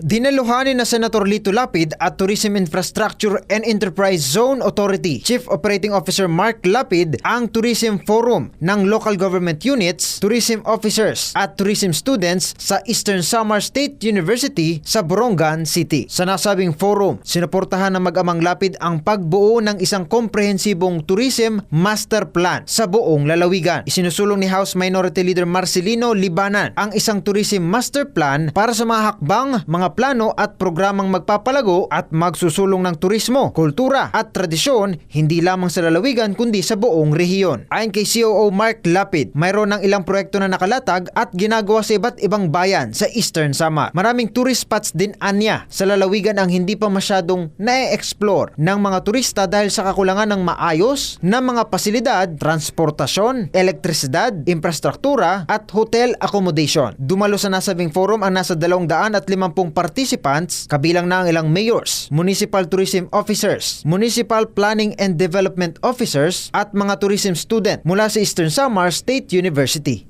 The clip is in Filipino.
Dinaluhanin na Senator Lito Lapid at Tourism Infrastructure and Enterprise Zone Authority Chief Operating Officer Mark Lapid ang Tourism Forum ng local government units, tourism officers at tourism students sa Eastern Samar State University sa Borongan City. Sa nasabing forum, sinuportahan ng mag-amang Lapid ang pagbuo ng isang komprehensibong tourism master plan sa buong lalawigan. Isinusulong ni House Minority Leader Marcelino Libanan ang isang tourism master plan para sa mga hakbang, mga plano at programang magpapalago at magsusulong ng turismo, kultura at tradisyon hindi lamang sa lalawigan kundi sa buong rehiyon. Ayon kay COO Mark Lapid, mayroon ng ilang proyekto na nakalatag at ginagawa sa iba't ibang bayan sa Eastern Samar. Maraming tourist spots din anya sa lalawigan ang hindi pa masyadong na-explore ng mga turista dahil sa kakulangan ng maayos na mga pasilidad, transportasyon, elektrisidad, infrastruktura at hotel accommodation. Dumalo sa nasabing forum ang nasa 250 participants, kabilang na ang ilang mayors, municipal tourism officers, municipal planning and development officers at mga tourism student mula sa Eastern Samar State University.